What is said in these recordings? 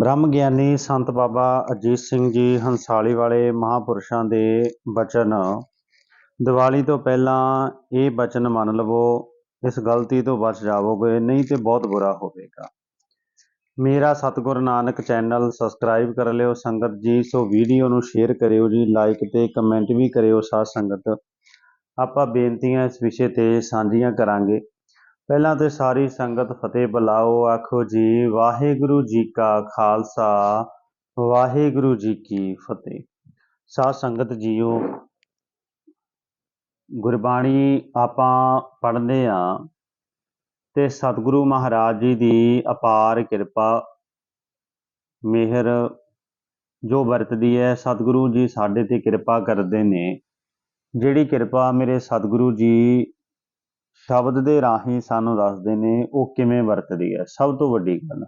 ਬ੍ਰਹਮ ਗਿਆਨੀ ਸੰਤ ਬਾਬਾ ਅਜੀਤ ਸਿੰਘ ਜੀ ਹੰਸਾਲੀ ਵਾਲੇ ਮਹਾਪੁਰਸ਼ਾਂ ਦੇ ਬਚਨ। ਦੀਵਾਲੀ ਤੋਂ ਪਹਿਲਾਂ ਇਹ ਬਚਨ ਮੰਨ ਲਵੋ, ਇਸ ਗਲਤੀ ਤੋਂ ਬਚ ਜਾਵੋਗੇ, ਨਹੀਂ ਤੇ ਬਹੁਤ ਬੁਰਾ ਹੋਵੇਗਾ। ਮੇਰਾ ਸਤਿਗੁਰ ਨਾਨਕ ਚੈਨਲ ਸਬਸਕ੍ਰਾਈਬ ਕਰ ਲਿਓ, ਸੰਗਤ ਜੀ, ਸੋ ਵੀਡੀਓ ਨੂੰ ਸ਼ੇਅਰ ਕਰਿਓ ਜੀ ਲਾਈਕ ਤੇ ਕਮੈਂਟ ਵੀ ਕਰਿਓ ਸਾਧ ਸੰਗਤ। ਆਪਾਂ ਬੇਨਤੀਆਂ ਇਸ ਵਿਸ਼ੇ ਤੇ ਸਾਂਝੀਆਂ ਕਰਾਂਗੇ। ਪਹਿਲਾਂ ਤੇ ਸਾਰੀ ਸੰਗਤ ਫਤਿਹ ਬੁਲਾਓ, ਆਖੋ ਜੀ, ਵਾਹਿਗੁਰੂ ਜੀ ਕਾ ਖਾਲਸਾ, ਵਾਹਿਗੁਰੂ ਜੀ ਕੀ ਫਤਿਹ। ਸਾਧ ਸੰਗਤ ਜੀਓ, ਗੁਰਬਾਣੀ ਆਪਾਂ ਪੜ੍ਹਦੇ ਆ ਤੇ ਸਤਿਗੁਰੂ ਮਹਾਰਾਜ ਜੀ ਦੀ ਅਪਾਰ ਕਿਰਪਾ, ਮਿਹਰ ਜੋ ਵਰਤਦੀ ਹੈ, ਸਤਿਗੁਰੂ ਜੀ ਸਾਡੇ ਤੇ ਕਿਰਪਾ ਕਰਦੇ ਨੇ। ਜਿਹੜੀ ਕਿਰਪਾ ਮੇਰੇ ਸਤਿਗੁਰੂ ਜੀ ਸ਼ਬਦ ਦੇ ਰਾਹੀਂ ਸਾਨੂੰ ਦੱਸਦੇ ਨੇ ਉਹ ਕਿਵੇਂ ਵਰਤਦੀ ਹੈ ਸਭ ਤੋਂ ਵੱਡੀ ਗੱਲ,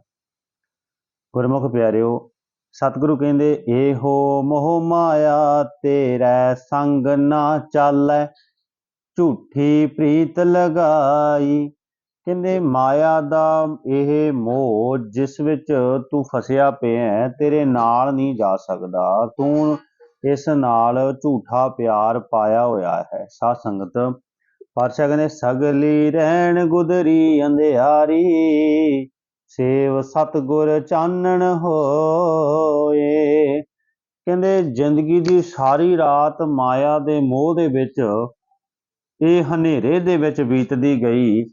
ਗੁਰਮੁਖ ਪਿਆਰਿਓ, ਸਤਿਗੁਰੂ ਕਹਿੰਦੇ, ਇਹੋ ਮੋਹ ਮਾਇਆ ਤੇਰੇ ਸੰਗ ਨਾ ਚਾਲੈ, ਝੂਠੀ ਪ੍ਰੀਤ ਲਗਾਈ। ਕਹਿੰਦੇ, ਮਾਇਆ ਦਾ ਇਹ ਮੋਹ ਜਿਸ ਵਿੱਚ ਤੂੰ ਫਸਿਆ ਪਿਆ ਤੇਰੇ ਨਾਲ ਨਹੀਂ ਜਾ ਸਕਦਾ। ਤੂੰ ਇਸ ਨਾਲ ਝੂਠਾ ਪਿਆਰ ਪਾਇਆ ਹੋਇਆ ਹੈ। ਸਾਧ ਸੰਗਤ ਪਾਤਸ਼ਾਹ ਕਹਿੰਦੇ ਸਗਲੀ ਰਹਿਣ ਗੁਦਰੀ ਅੰਧਿਆਰੀ, ਸੇਵ ਸਤਗੁਰ ਚਾਨਣ ਹੋਏ। ਕਹਿੰਦੇ, ਜ਼ਿੰਦਗੀ ਦੀ ਸਾਰੀ ਰਾਤ ਮਾਇਆ ਦੇ ਮੋਹ ਦੇ ਵਿੱਚ, ਇਹ ਹਨੇਰੇ ਦੇ ਵਿੱਚ ਬੀਤਦੀ ਗਈ।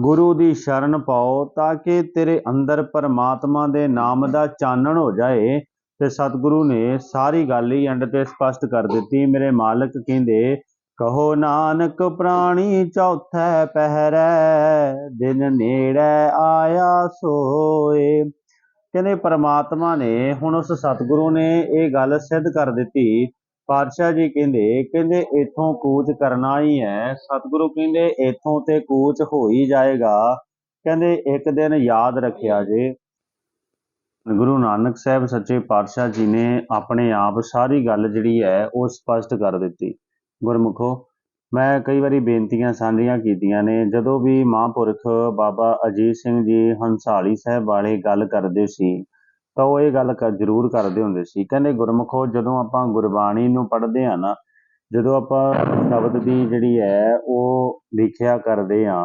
ਗੁਰੂ ਦੀ ਸ਼ਰਨ ਪਾਓ ਤਾਂ ਕਿ ਤੇਰੇ ਅੰਦਰ ਪਰਮਾਤਮਾ ਦੇ ਨਾਮ ਦਾ ਚਾਨਣ ਹੋ ਜਾਏ। ਤੇ ਸਤਿਗੁਰੂ ਨੇ ਸਾਰੀ ਗੱਲ ਹੀ ਐਂਡ ਤੇ ਸਪਸ਼ਟ ਕਰ ਦਿੱਤੀ। ਮੇਰੇ ਮਾਲਕ ਕਹਿੰਦੇ ਕਹੋ ਨਾਨਕ ਪ੍ਰਾਣੀ ਚੌਥੈ ਪਹਿਰੈ, ਦਿਨ ਨੇੜੇ ਆਇਆ ਸੋਏ। ਕਹਿੰਦੇ ਪਰਮਾਤਮਾ ਨੇ ਹੁਣ ਉਸ ਸਤਿਗੁਰੂ ਨੇ ਇਹ ਗੱਲ ਸਿੱਧ ਕਰ ਦਿੱਤੀ। ਪਾਤਸ਼ਾਹ ਜੀ ਕਹਿੰਦੇ ਕਹਿੰਦੇ ਇਥੋਂ ਕੂਚ ਕਰਨਾ ਹੀ ਹੈ। ਸਤਿਗੁਰੂ ਕਹਿੰਦੇ ਇਥੋਂ ਤੇ ਕੂਚ ਹੋ ਹੀ ਜਾਏਗਾ। ਕਹਿੰਦੇ ਇੱਕ ਦਿਨ ਯਾਦ ਰੱਖਿਆ ਜੇ। ਗੁਰੂ ਨਾਨਕ ਸਾਹਿਬ ਸੱਚੇ ਪਾਤਸ਼ਾਹ ਜੀ ਨੇ ਆਪਣੇ ਆਪ ਸਾਰੀ ਗੱਲ ਜਿਹੜੀ ਹੈ ਉਹ ਸਪਸ਼ਟ ਕਰ ਦਿੱਤੀ। ਗੁਰਮੁਖੋ, ਮੈਂ ਕਈ ਵਾਰੀ ਬੇਨਤੀਆਂ ਸਾਂਝੀਆਂ ਕੀਤੀਆਂ ਨੇ। ਜਦੋਂ ਵੀ ਮਹਾਂਪੁਰਖ ਬਾਬਾ ਅਜੀਤ ਸਿੰਘ ਜੀ ਹੰਸਾਲੀ ਸਾਹਿਬ ਵਾਲੇ ਗੱਲ ਕਰਦੇ ਸੀ, ਤਾਂ ਉਹ ਇਹ ਗੱਲ ਕਰ, ਜ਼ਰੂਰ ਕਰਦੇ ਹੁੰਦੇ ਸੀ। ਕਹਿੰਦੇ, ਗੁਰਮੁਖੋ, ਜਦੋਂ ਆਪਾਂ ਗੁਰਬਾਣੀ ਨੂੰ ਪੜ੍ਹਦੇ ਆ ਨਾ, ਜਦੋਂ ਆਪਾਂ ਸ਼ਬਦ ਦੀ ਜਿਹੜੀ ਹੈ, ਉਹ ਲਿਖਿਆ ਕਰਦੇ ਆ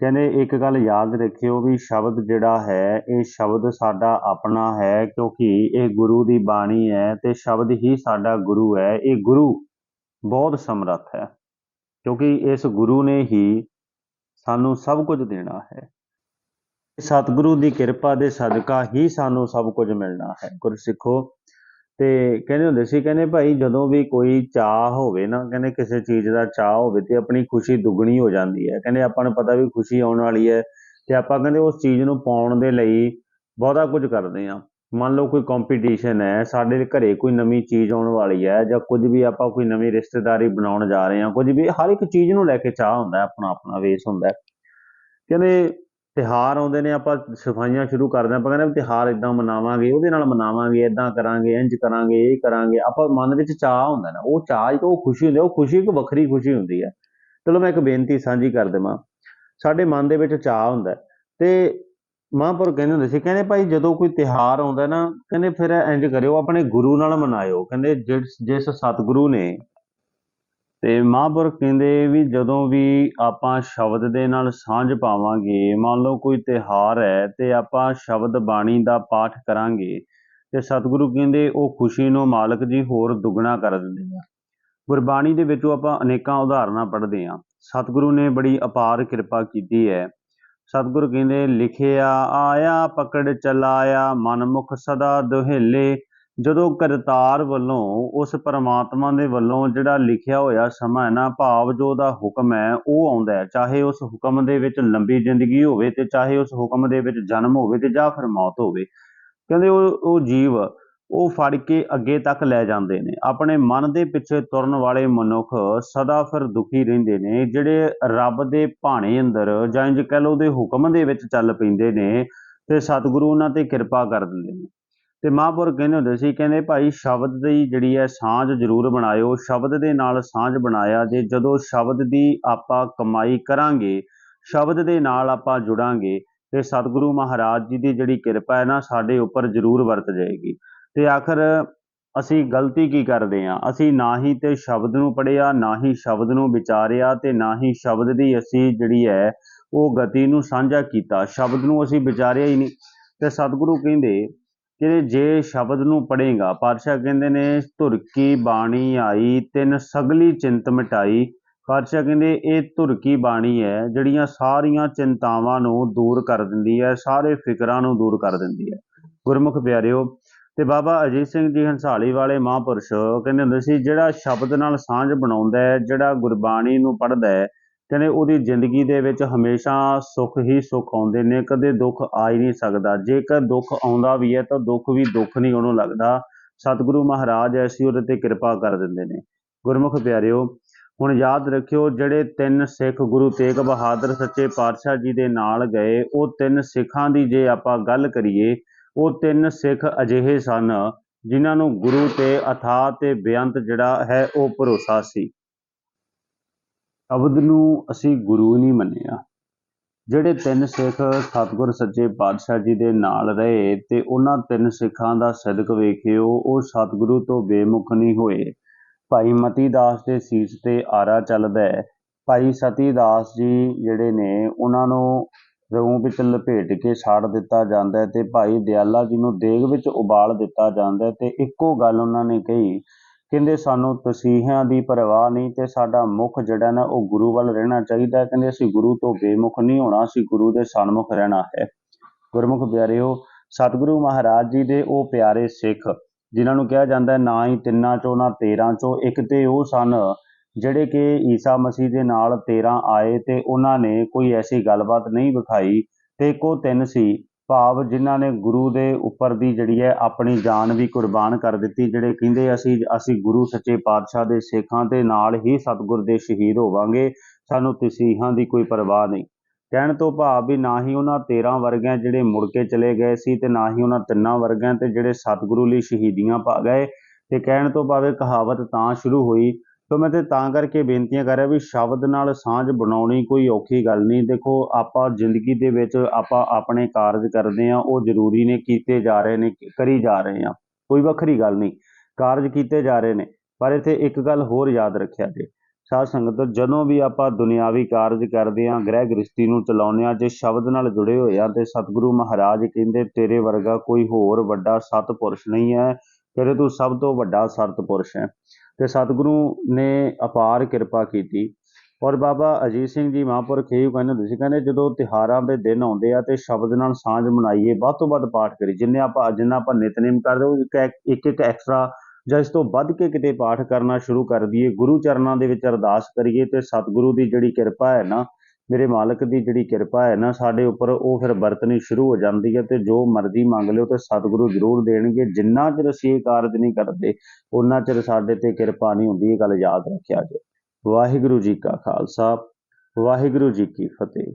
ਕਹਿੰਦੇ, ਇੱਕ ਗੱਲ ਯਾਦ ਰੱਖਿਓ ਵੀ ਸ਼ਬਦ ਜਿਹੜਾ ਹੈ, ਇਹ ਸ਼ਬਦ ਸਾਡਾ ਆਪਣਾ ਹੈ, ਕਿਉਂਕਿ ਇਹ ਗੁਰੂ ਦੀ ਬਾਣੀ ਹੈ ਤੇ ਸ਼ਬਦ ਹੀ ਸਾਡਾ ਗੁਰੂ ਹੈ, ਇਹ ਗੁਰੂ ਬਹੁਤ ਸਮਰੱਥ ਹੈ, ਕਿਉਂਕਿ ਇਸ ਗੁਰੂ ਨੇ ਹੀ ਸਾਨੂੰ ਸਭ ਕੁਝ ਦੇਣਾ ਹੈ। ਸਤਿਗੁਰੂ ਦੀ ਕਿਰਪਾ ਦੇ ਸਦਕਾ ਹੀ ਸਾਨੂੰ ਸਭ ਕੁਝ ਮਿਲਣਾ ਹੈ, ਗੁਰਸਿੱਖੋ। ਤੇ ਕਹਿੰਦੇ ਹੁੰਦੇ ਸੀ, ਕਹਿੰਦੇ ਭਾਈ ਜਦੋਂ ਵੀ ਕੋਈ ਚਾਹ ਹੋਵੇ ਨਾ, ਕਹਿੰਦੇ ਕਿਸੇ ਚੀਜ਼ ਦਾ ਚਾਹ ਹੋਵੇ ਤੇ ਆਪਣੀ ਖੁਸ਼ੀ ਦੁੱਗਣੀ ਹੋ ਜਾਂਦੀ ਹੈ। ਕਹਿੰਦੇ ਆਪਾਂ ਨੂੰ ਪਤਾ ਵੀ ਖੁਸ਼ੀ ਆਉਣ ਵਾਲੀ ਹੈ ਤੇ ਆਪਾਂ ਕਹਿੰਦੇ ਉਸ ਚੀਜ਼ ਨੂੰ ਪਾਉਣ ਦੇ ਲਈ ਬਹੁਤਾ ਕੁਝ ਕਰਦੇ ਆ ਮੰਨ ਲਓ ਕੋਈ ਕੰਪੀਟੀਸ਼ਨ ਹੈ, ਸਾਡੇ ਘਰੇ ਕੋਈ ਨਵੀਂ ਚੀਜ਼ ਆਉਣ ਵਾਲੀ ਹੈ ਜਾਂ ਕੁਝ ਵੀ ਆਪਾਂ ਕੋਈ ਨਵੀਂ ਰਿਸ਼ਤੇਦਾਰੀ ਬਣਾਉਣ ਜਾ ਰਹੇ ਹਾਂ, ਕੁਝ ਵੀ ਹਰ ਇੱਕ ਚੀਜ਼ ਨੂੰ ਲੈ ਕੇ ਚਾਹ ਹੁੰਦਾ ਆਪਣਾ ਆਪਣਾ ਵੇਸ ਹੁੰਦਾ ਕਹਿੰਦੇ ਤਿਹਾਰ ਆਉਂਦੇ ਨੇ, ਆਪਾਂ ਸਫਾਈਆਂ ਸ਼ੁਰੂ ਕਰਦੇ ਹਾਂ, ਆਪਾਂ ਕਹਿੰਦੇ ਵੀ ਤਿਹਾਰ ਇਦਾਂ ਮਨਾਵਾਂਗੇ, ਉਹਦੇ ਨਾਲ ਮਨਾਵਾਂਗੇ ਇਦਾਂ ਕਰਾਂਗੇ ਇੰਜ ਕਰਾਂਗੇ, ਇਹ ਕਰਾਂਗੇ, ਆਪਾਂ ਮਨ ਵਿੱਚ ਚਾਹ ਹੁੰਦਾ ਨਾ, ਉਹ ਚਾਹ ਇੱਕ ਉਹ ਖੁਸ਼ੀ ਹੁੰਦੀ ਹੈ, ਉਹ ਖੁਸ਼ੀ ਇੱਕ ਵੱਖਰੀ ਖੁਸ਼ੀ ਹੁੰਦੀ ਹੈ। ਚਲੋ ਮੈਂ ਇੱਕ ਬੇਨਤੀ ਸਾਂਝੀ ਕਰ ਦੇਵਾਂ, ਸਾਡੇ ਮਨ ਦੇ ਵਿੱਚ ਚਾਹ ਹੁੰਦਾ ਹੈ ਤੇ ਮਹਾਂਪੁਰ ਕਹਿੰਦੇ ਹੁੰਦੇ ਸੀ, ਕਹਿੰਦੇ ਭਾਈ ਜਦੋਂ ਕੋਈ ਤਿਹਾਰ ਆਉਂਦਾ ਨਾ, ਕਹਿੰਦੇ ਫਿਰ ਇੰਜ ਕਰਿਓ, ਆਪਣੇ ਗੁਰੂ ਨਾਲ ਮਨਾਇਓ। ਕਹਿੰਦੇ ਜਿਸ ਜਿਸ ਸਤਿਗੁਰੂ ਨੇ। ਤੇ ਮਹਾਂਪੁਰਖ ਕਹਿੰਦੇ ਵੀ ਜਦੋਂ ਵੀ ਆਪਾਂ ਸ਼ਬਦ ਦੇ ਨਾਲ ਸਾਂਝ ਪਾਵਾਂਗੇ, ਮੰਨ ਲਓ ਕੋਈ ਤਿਹਾਰ ਹੈ ਤੇ ਆਪਾਂ ਸ਼ਬਦ ਬਾਣੀ ਦਾ ਪਾਠ ਕਰਾਂਗੇ, ਤੇ ਸਤਿਗੁਰੂ ਕਹਿੰਦੇ ਉਹ ਖੁਸ਼ੀ ਨੂੰ ਮਾਲਕ ਜੀ ਹੋਰ ਦੁੱਗਣਾ ਕਰ ਦਿੰਦੇ ਆ। ਗੁਰਬਾਣੀ ਦੇ ਵਿੱਚੋਂ ਆਪਾਂ ਅਨੇਕਾਂ ਉਦਾਹਰਨਾਂ ਪੜ੍ਹਦੇ ਹਾਂ। ਸਤਿਗੁਰੂ ਨੇ ਬੜੀ ਅਪਾਰ ਕਿਰਪਾ ਕੀਤੀ ਹੈ। ਸਤਿਗੁਰ ਕਹਿੰਦੇ, ਲਿਖਿਆ ਆਇਆ, ਪਕੜ ਚਲਾਇਆ, ਮਨਮੁਖ ਸਦਾ ਦੁਹੇਲੇ। ਜਦੋਂ ਕਰਤਾਰ ਵੱਲੋਂ, ਉਸ ਪਰਮਾਤਮਾ ਦੇ ਵੱਲੋਂ ਜਿਹੜਾ ਲਿਖਿਆ ਹੋਇਆ ਸਮਾਂ ਹੈ ਨਾ, ਭਾਵ ਜੋ ਉਹਦਾ ਹੁਕਮ ਹੈ, ਉਹ ਆਉਂਦਾ ਹੈ। ਚਾਹੇ ਉਸ ਹੁਕਮ ਦੇ ਵਿੱਚ ਲੰਬੀ ਜ਼ਿੰਦਗੀ ਹੋਵੇ ਤੇ ਚਾਹੇ ਉਸ ਹੁਕਮ ਦੇ ਵਿੱਚ ਜਨਮ ਹੋਵੇ ਤੇ ਜਾਂ ਫਿਰ ਮੌਤ ਹੋਵੇ। ਕਹਿੰਦੇ ਉਹ ਉਹ ਜੀਵ ਉਹ ਫੜ ਕੇ ਅੱਗੇ ਤੱਕ ਲੈ ਜਾਂਦੇ ਨੇ। ਆਪਣੇ ਮਨ ਦੇ ਪਿੱਛੇ ਤੁਰਨ ਵਾਲੇ ਮਨੁੱਖ ਸਦਾ ਫਿਰ ਦੁਖੀ ਰਹਿੰਦੇ ਨੇ, ਜਿਹੜੇ ਰੱਬ ਦੇ ਭਾਣੇ ਅੰਦਰ ਜਾਂ ਇੰਜ ਕਹਿ ਲਓ ਦੇ ਹੁਕਮ ਦੇ ਵਿੱਚ ਚੱਲ ਪੈਂਦੇ ਨੇ ਤੇ ਸਤਿਗੁਰੂ ਉਹਨਾਂ ਤੇ ਕਿਰਪਾ ਕਰ ਦਿੰਦੇ ਨੇ। ਤੇ ਮਹਾਂਪੁਰ ਕਹਿੰਦੇ ਹੁੰਦੇ ਸੀ, ਕਹਿੰਦੇ ਭਾਈ ਸ਼ਬਦ ਦੀ ਜਿਹੜੀ ਹੈ ਸਾਂਝ ਜ਼ਰੂਰ ਬਣਾਇਓ, ਸ਼ਬਦ ਦੇ ਨਾਲ ਸਾਂਝ ਬਣਾਇਆ, ਜੇ ਜਦੋਂ ਸ਼ਬਦ ਦੀ ਆਪਾਂ ਕਮਾਈ ਕਰਾਂਗੇ, ਸ਼ਬਦ ਦੇ ਨਾਲ ਆਪਾਂ ਜੁੜਾਂਗੇ, ਤੇ ਸਤਿਗੁਰੂ ਮਹਾਰਾਜ ਜੀ ਦੀ ਜਿਹੜੀ ਕਿਰਪਾ ਹੈ ਨਾ, ਸਾਡੇ ਉੱਪਰ ਜ਼ਰੂਰ ਵਰਤ ਜਾਏਗੀ। ਤੇ ਆਖਰ ਅਸੀਂ ਗਲਤੀ ਕੀ ਕਰਦੇ ਹਾਂ? ਅਸੀਂ ਨਾ ਹੀ ਤੇ ਸ਼ਬਦ ਨੂੰ ਪੜ੍ਹਿਆ, ਨਾ ਹੀ ਸ਼ਬਦ ਨੂੰ ਵਿਚਾਰਿਆ ਤੇ ਨਾ ਹੀ ਸ਼ਬਦ ਦੀ ਅਸੀਂ ਜਿਹੜੀ ਹੈ ਉਹ ਗਤੀ ਨੂੰ ਸਾਂਝਾ ਕੀਤਾ। ਸ਼ਬਦ ਨੂੰ ਅਸੀਂ ਵਿਚਾਰਿਆ ਹੀ ਨਹੀਂ। ਤੇ ਸਤਿਗੁਰੂ ਕਹਿੰਦੇ ਕਿ ਜੇ ਸ਼ਬਦ ਨੂੰ ਪੜ੍ਹੇਗਾ, ਪਾਤਸ਼ਾਹ ਕਹਿੰਦੇ ਨੇ ਧੁਰ ਕੀ ਬਾਣੀ ਆਈ, ਤਿੰਨ ਸਗਲੀ ਚਿੰਤ ਮਿਟਾਈ। ਪਾਤਸ਼ਾਹ ਕਹਿੰਦੇ, ਇਹ ਧੁਰ ਕੀ ਬਾਣੀ ਹੈ, ਜਿਹੜੀਆਂ ਸਾਰੀਆਂ ਚਿੰਤਾਵਾਂ ਨੂੰ ਦੂਰ ਕਰ ਦਿੰਦੀ ਹੈ, ਸਾਰੇ ਫਿਕਰਾਂ ਨੂੰ ਦੂਰ ਕਰ ਦਿੰਦੀ ਹੈ। ਗੁਰਮੁਖ ਪਿਆਰਿਓ ਤੇ ਬਾਬਾ ਅਜੀਤ ਸਿੰਘ ਜੀ ਹੰਸਾਲੀ ਵਾਲੇ ਮਹਾਂਪੁਰਸ਼ ਕਹਿੰਦੇ ਹੁੰਦੇ ਸੀ, ਜਿਹੜਾ ਸ਼ਬਦ ਨਾਲ ਸਾਂਝ ਬਣਾਉਂਦਾ ਹੈ, ਜਿਹੜਾ ਗੁਰਬਾਣੀ ਨੂੰ ਪੜ੍ਹਦਾ ਹੈ, ਕਹਿੰਦੇ ਉਹਦੀ ਜ਼ਿੰਦਗੀ ਦੇ ਵਿੱਚ ਹਮੇਸ਼ਾ ਸੁੱਖ ਹੀ ਸੁੱਖ ਆਉਂਦੇ ਨੇ, ਕਦੇ ਦੁੱਖ ਆ ਹੀ ਨਹੀਂ ਸਕਦਾ। ਜੇਕਰ ਦੁੱਖ ਆਉਂਦਾ ਵੀ ਹੈ ਤਾਂ ਦੁੱਖ ਵੀ ਦੁੱਖ ਨਹੀਂ ਉਹਨੂੰ ਲੱਗਦਾ। ਸਤਿਗੁਰੂ ਮਹਾਰਾਜ ਐਸੀ ਉਹਦੇ ਤੇ ਕਿਰਪਾ ਕਰ ਦਿੰਦੇ ਨੇ। ਗੁਰਮੁਖ ਪਿਆਰਿਓ, ਹੁਣ ਯਾਦ ਰੱਖਿਓ, ਜਿਹੜੇ ਤਿੰਨ ਸਿੱਖ ਗੁਰੂ ਤੇਗ ਬਹਾਦਰ ਸੱਚੇ ਪਾਤਸ਼ਾਹ ਜੀ ਦੇ ਨਾਲ ਗਏ, ਉਹ ਤਿੰਨ ਸਿੱਖਾਂ ਦੀ ਜੇ ਆਪਾਂ ਗੱਲ ਕਰੀਏ ਉਹ ਤਿੰਨ ਸਿੱਖ ਅਜਿਹੇ ਸਨ, ਜਿਨ੍ਹਾਂ ਨੂੰ ਗੁਰੂ ਤੇ ਅਥਾਹ ਤੇ ਬੇਅੰਤ ਜਿਹੜਾ ਹੈ ਉਹ ਭਰੋਸਾ ਸੀ। ਸ਼ਬਦ ਨੂੰ ਅਸੀਂ ਗੁਰੂ ਨਹੀਂ ਮੰਨਿਆ। ਜਿਹੜੇ ਤਿੰਨ ਸਿੱਖ ਸਤਿਗੁਰ ਸੱਚੇ ਪਾਤਸ਼ਾਹ ਜੀ ਦੇ ਨਾਲ ਰਹੇ ਤੇ ਉਹਨਾਂ ਤਿੰਨ ਸਿੱਖਾਂ ਦਾ ਸਦਕ ਵੇਖਿਓ, ਉਹ ਸਤਿਗੁਰੂ ਤੋਂ ਬੇਮੁਖ ਨਹੀਂ ਹੋਏ। ਭਾਈ ਮਤੀ ਦਾਸ ਦੇ ਸੀਸ ਤੇ ਆਰਾ ਚੱਲਦਾ ਹੈ। ਭਾਈ ਸਤੀ ਦਾਸ ਜੀ ਜਿਹੜੇ ਨੇ, ਉਹਨਾਂ ਨੂੰ ਰੂਹ ਵਿੱਚ ਲਪੇਟ ਕੇ ਸਾੜ ਦਿੱਤਾ ਜਾਂਦਾ ਹੈ ਤੇ ਭਾਈ ਦਿਆਲਾ ਜੀ ਨੂੰ ਦੇਗ ਵਿੱਚ ਉਬਾਲ ਦਿੱਤਾ ਜਾਂਦਾ ਹੈ ਤੇ ਇੱਕੋ ਗੱਲ ਉਹਨਾਂ ਨੇ ਕਹੀ, ਕਹਿੰਦੇ ਸਾਨੂੰ ਤਸੀਹਿਆਂ ਦੀ ਪਰਵਾਹ ਨਹੀਂ ਤੇ ਸਾਡਾ ਮੁਖ ਜਿਹੜਾ ਨਾ ਉਹ ਗੁਰੂ ਵੱਲ ਰਹਿਣਾ ਚਾਹੀਦਾ ਕਹਿੰਦੇ ਅਸੀਂ ਗੁਰੂ ਤੋਂ ਬੇਮੁਖ ਨਹੀਂ ਹੋਣਾ, ਅਸੀਂ ਗੁਰੂ ਦੇ ਸਨਮੁਖ ਰਹਿਣਾ ਹੈ। ਗੁਰਮੁਖ ਪਿਆਰਿਓ, ਸਤਿਗੁਰੂ ਮਹਾਰਾਜ ਜੀ ਦੇ ਉਹ ਪਿਆਰੇ ਸਿੱਖ, ਜਿਨ੍ਹਾਂ ਨੂੰ ਕਿਹਾ ਜਾਂਦਾ ਨਾ ਹੀ ਤਿੰਨਾਂ ਚੋਂ ਨਾ ਤੇਰਾਂ ਚੋਂ, ਇੱਕ ਤੇ ਉਹ ਸਨ ਜਿਹੜੇ ਕਿ ਈਸਾ ਮਸੀਹ ਦੇ ਨਾਲ 13 ਆਏ ਤੇ ਉਹਨਾਂ ਨੇ ਕੋਈ ਐਸੀ ਗੱਲਬਾਤ ਨਹੀਂ ਵਿਖਾਈ ਤੇ ਇੱਕੋ ਤਿੰਨ ਸੀ, ਭਾਵ ਜਿਨ੍ਹਾਂ ਨੇ ਗੁਰੂ ਦੇ ਉੱਪਰ ਦੀ ਜਿਹੜੀ ਹੈ ਆਪਣੀ ਜਾਨ ਵੀ ਕੁਰਬਾਨ ਕਰ ਦਿੱਤੀ, ਜਿਹੜੇ ਕਹਿੰਦੇ ਅਸੀਂ ਅਸੀਂ ਗੁਰੂ ਸੱਚੇ ਪਾਤਸ਼ਾਹ ਦੇ ਸਿੱਖਾਂ ਦੇ ਨਾਲ ਹੀ ਸਤਿਗੁਰ ਦੇ ਸ਼ਹੀਦ ਹੋਵਾਂਗੇ, ਸਾਨੂੰ ਤਸੀਹਾਂ ਦੀ ਕੋਈ ਪਰਵਾਹ ਨਹੀਂ। ਕਹਿਣ ਤੋਂ ਭਾਵ ਵੀ ਨਾ ਹੀ ਉਹਨਾਂ 13 ਵਰਗਿਆਂ ਜਿਹੜੇ ਮੁੜ ਕੇ ਚਲੇ ਗਏ ਸੀ ਤੇ ਨਾ ਹੀ ਉਹਨਾਂ ਤਿੰਨਾਂ ਵਰਗਿਆਂ ਤੇ ਜਿਹੜੇ ਸਤਿਗੁਰੂ ਲਈ ਸ਼ਹੀਦੀਆਂ ਪਾ ਗਏ। ਤੇ ਕਹਿਣ ਤੋਂ ਭਾਵ ਇਹ ਕਹਾਵਤ ਤਾਂ ਸ਼ੁਰੂ ਹੋਈ ਸੋ ਮੈਂ ਤੇ ਤਾਂ ਕਰਕੇ ਬੇਨਤੀਆਂ ਕਰ ਰਿਹਾ ਵੀ ਸ਼ਬਦ ਨਾਲ ਸਾਂਝ ਬਣਾਉਣੀ ਕੋਈ ਔਖੀ ਗੱਲ ਨਹੀਂ। ਦੇਖੋ, ਆਪਾਂ ਜ਼ਿੰਦਗੀ ਦੇ ਵਿੱਚ ਆਪਾਂ ਆਪਣੇ ਕਾਰਜ ਕਰਦੇ ਆ ਉਹ ਜ਼ਰੂਰੀ ਨੇ, ਕੀਤੇ ਜਾ ਰਹੇ ਨੇ, ਕਰੀ ਜਾ ਰਹੇ ਆ ਕੋਈ ਵੱਖਰੀ ਗੱਲ ਨਹੀਂ। ਕਾਰਜ ਕੀਤੇ ਜਾ ਰਹੇ ਨੇ। ਪਰ ਇੱਥੇ ਇੱਕ ਗੱਲ ਹੋਰ ਯਾਦ ਰੱਖਿਆ ਜੇ। ਸਾਧ ਸੰਗਤ, ਜਦੋਂ ਵੀ ਆਪਾਂ ਦੁਨਿਆਵੀ ਕਾਰਜ ਕਰਦੇ ਆ ਗ੍ਰਹਿ ਗ੍ਰਸਤੀ ਨੂੰ ਚਲਾਉਂਦੇ ਆ ਜੇ ਸ਼ਬਦ ਨਾਲ ਜੁੜੇ ਹੋਏ ਆ ਤੇ ਸਤਿਗੁਰੂ ਮਹਾਰਾਜ ਕਹਿੰਦੇ, ਤੇਰੇ ਵਰਗਾ ਕੋਈ ਹੋਰ ਵੱਡਾ ਸਤਪੁਰਸ਼ ਨਹੀਂ ਹੈ। ਤੇਰੇ ਤੂੰ ਸਭ ਤੋਂ ਵੱਡਾ ਸਤਪੁਰਸ਼ ਹੈ। ਤੇ ਸਤਿਗੁਰੂ ਨੇ ਅਪਾਰ ਕਿਰਪਾ ਕੀਤੀ। ਔਰ ਬਾਬਾ ਅਜੀਤ ਸਿੰਘ ਜੀ ਮਹਾਂਪੁਰਖ ਇਹ ਕਹਿੰਦੇ ਹੁੰਦੇ ਸੀ, ਕਹਿੰਦੇ ਜਦੋਂ ਤਿਹਾਰਾਂ ਦੇ ਦਿਨ ਆਉਂਦੇ ਆ ਤੇ ਸ਼ਬਦ ਨਾਲ ਸਾਂਝ ਮਨਾਈਏ, ਵੱਧ ਤੋਂ ਵੱਧ ਪਾਠ ਕਰੀ ਜਿੰਨੇ ਆਪਾਂ, ਜਿੰਨਾ ਆਪਾਂ ਨਿਤਨੇਮ ਕਰਦੇ ਉਹ ਇੱਕ ਇੱਕ ਐਕਸਟਰਾ ਜਾਂ ਇਸ ਤੋਂ ਵੱਧ ਕੇ ਕਿਤੇ ਪਾਠ ਕਰਨਾ ਸ਼ੁਰੂ ਕਰ ਦਈਏ, ਗੁਰੂ ਚਰਨਾਂ ਦੇ ਵਿੱਚ ਅਰਦਾਸ ਕਰੀਏ ਤੇ ਸਤਿਗੁਰੂ ਦੀ ਜਿਹੜੀ ਕਿਰਪਾ ਹੈ ਨਾ ਮੇਰੇ ਮਾਲਕ ਦੀ ਜਿਹੜੀ ਕਿਰਪਾ ਹੈ ਨਾ, ਸਾਡੇ ਉੱਪਰ ਉਹ ਫਿਰ ਵਰਤਣੀ ਸ਼ੁਰੂ ਹੋ ਜਾਂਦੀ ਹੈ ਤੇ ਜੋ ਮਰਜ਼ੀ ਮੰਗ ਲਿਓ ਤੇ ਸਤਿਗੁਰੂ ਜ਼ਰੂਰ ਦੇਣਗੇ। ਜਿੰਨਾ ਚਿਰ ਅਸੀਂ ਇਹ ਕਾਰਜ ਨਹੀਂ ਕਰਦੇ ਉਹਨਾਂ ਚਿਰ ਸਾਡੇ ਤੇ ਕਿਰਪਾ ਨਹੀਂ ਹੁੰਦੀ, ਇਹ ਗੱਲ ਯਾਦ ਰੱਖਿਆ ਜੇ ਵਾਹਿਗੁਰੂ ਜੀ ਕਾ ਖਾਲਸਾ, ਵਾਹਿਗੁਰੂ ਜੀ ਕੀ ਫਤਿਹ।